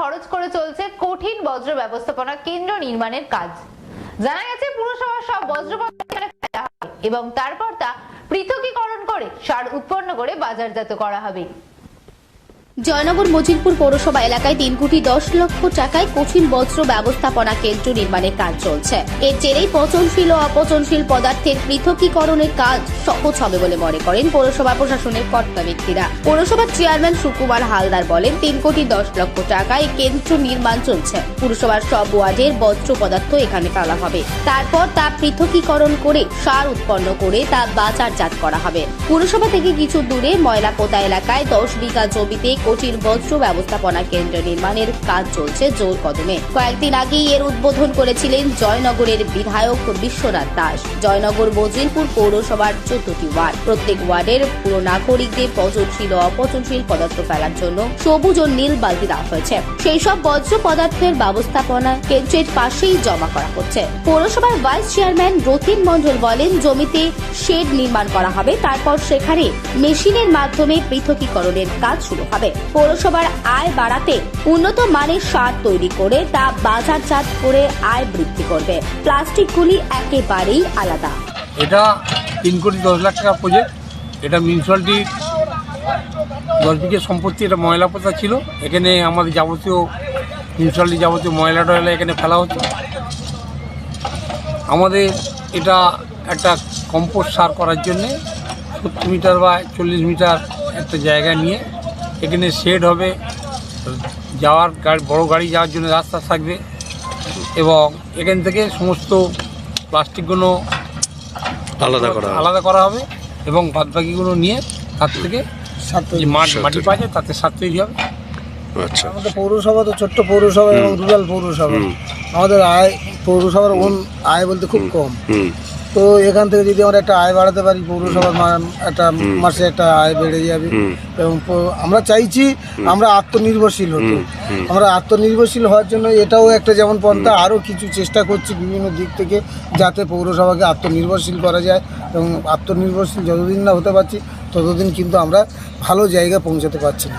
খরচ করে চলছে কঠিন বজ্র ব্যবস্থাপনা কেন্দ্র নির্মাণের কাজ। জানা গেছে, পুরসভার সব বজ্র এবং তারপর তা পৃথকীকরণ করে সার উৎপন্ন করে বাজারজাত করা হবে। জয়নগর মজিলপুর পৌরসভা এলাকায় তিন কোটি দশ লক্ষ টাকায় কঠিন বজ্র ব্যবস্থাপনা কেন্দ্র নির্মাণের কাজ চলছে। এর জেরেই পচনশীল ও অপচনশীল পদার্থের পৃথকীকরণের কাজ সহজ হবে বলে মনে করেন পৌরসভা প্রশাসনের কর্তা ব্যক্তিরা। পৌরসভার চেয়ারম্যান সুকুমার হালদার বলেন, তিন কোটি দশ লক্ষ টাকায় কেন্দ্র নির্মাণ চলছে। পুরসভার সব ওয়ার্ডের বজ্র পদার্থ এখানে ফেলা হবে। তারপর তা পৃথকীকরণ করে, সার উৎপন্ন করে তা বাজারজাত করা হবে। পুরসভা থেকে কিছু দূরে ময়লা পোতা এলাকায় দশ বিঘা জমিতে কঠিন বজ্র ব্যবস্থাপনা কেন্দ্র নির্মাণের কাজ চলছে জোর কদমে। কয়েকদিন আগেই এর উদ্বোধন করেছিলেন জয়নগরের বিধায়ক বিশ্বনাথ দাস। জয়নগর মজিলপুর পৌরসভার চোদ্দটি ওয়ার্ড। প্রত্যেক ওয়ার্ডের পুরো নাগরিকদের পচনশীল অপচনশীল পদার্থ ফেলার জন্য সবুজ ও নীল বালতি দেওয়া হয়েছে। সেই সব বজ্র পদার্থের ব্যবস্থাপনা কেন্দ্রের পাশেই জমা করা হচ্ছে। পৌরসভার ভাইস চেয়ারম্যান রথিন মণ্ডল বলেন, জমিতে শেড নির্মাণ করা হবে, তারপর সেখানে মেশিনের মাধ্যমে পৃথকীকরণের কাজ শুরু হবে। পৌরসভার আয় বাড়াতে উন্নত মানের সার তৈরি করে তা বাজারজাত করে আয় বৃদ্ধি করবে। প্লাস্টিকগুলি একেবারেই আলাদা। এটা তিন কোটি দশ লাখ টাকা প্রজেক্ট এটা মিউনিসিপ্যালিটির দশ বিঘে সম্পত্তি, এটা ময়লা পোতা ছিল। এখানে আমাদের যাবতীয় মিউনিসিপ্যালিটি যাবতীয় ময়লা টয়লা এখানে ফেলা হতো আমাদের এটা একটা কম্পোস্ট সার করার জন্যে সত্তর মিটার বা চল্লিশ মিটার একটা জায়গা নিয়ে এখানে শেড হবে। যাওয়ার গাড়ি বড় গাড়ি যাওয়ার জন্য রাস্তা থাকবে এবং এখান থেকে সমস্ত প্লাস্টিকগুলো আলাদা করা আলাদা করা হবে এবং বাদবাকিগুলো নিয়ে তার থেকে মাটি। পাওয়া যায় তাতে সার তৈরি হবে। আচ্ছা। আমাদের পৌরসভা তো ছোট্ট পৌরসভা এবং রুরাল পৌরসভা। আমাদের আয় পৌরসভার ওন আয় বলতে খুব কম। তো এখান থেকে যদি আমরা একটা আয় বাড়াতে পারি পৌরসভার একটা মাসে একটা আয় বেড়ে যাবে। এবং আমরা চাইছি আমরা আত্মনির্ভরশীল হতে। আমরা আত্মনির্ভরশীল হওয়ার জন্য এটাও একটা যেমন পন্থা আরও কিছু চেষ্টা করছি বিভিন্ন দিক থেকে যাতে পৌরসভাকে আত্মনির্ভরশীল করা যায়। এবং আত্মনির্ভরশীল যতদিন না হতে পারছি ততদিন কিন্তু আমরা ভালো জায়গায় পৌঁছাতে পারছি না।